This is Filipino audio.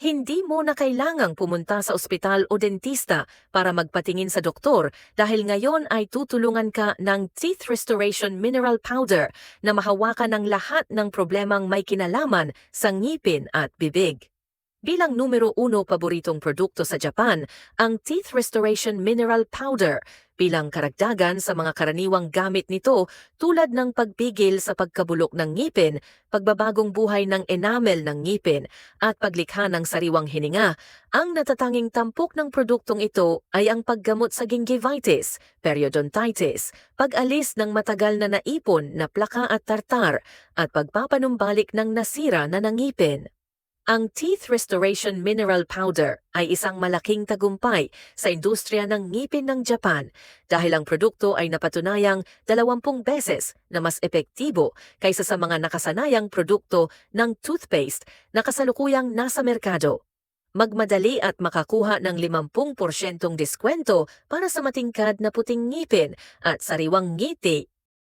Hindi mo na kailangang pumunta sa ospital o dentista para magpatingin sa doktor dahil ngayon ay tutulungan ka ng Teeth Restoration Mineral Powder na mahawakan ng lahat ng problemang may kinalaman sa ngipin at bibig. Bilang numero uno paboritong produkto sa Japan, ang Teeth Restoration Mineral Powder bilang karagdagan sa mga karaniwang gamit nito tulad ng pagpigil sa pagkabulok ng ngipin, pagbabagong buhay ng enamel ng ngipin, at paglikha ng sariwang hininga. Ang natatanging tampok ng produktong ito ay ang paggamot sa gingivitis, periodontitis, pag-alis ng matagal na naipon na plaka at tartar, at pagpapanumbalik ng nasira na nangipin. Ang Teeth Restoration Mineral Powder ay isang malaking tagumpay sa industriya ng ngipin ng Japan dahil ang produkto ay napatunayang 20 beses na mas epektibo kaysa sa mga nakasanayang produkto ng toothpaste na kasalukuyang nasa merkado. Magmadali at makakuha ng 50% diskwento para sa matingkad na puting ngipin at sariwang ngiti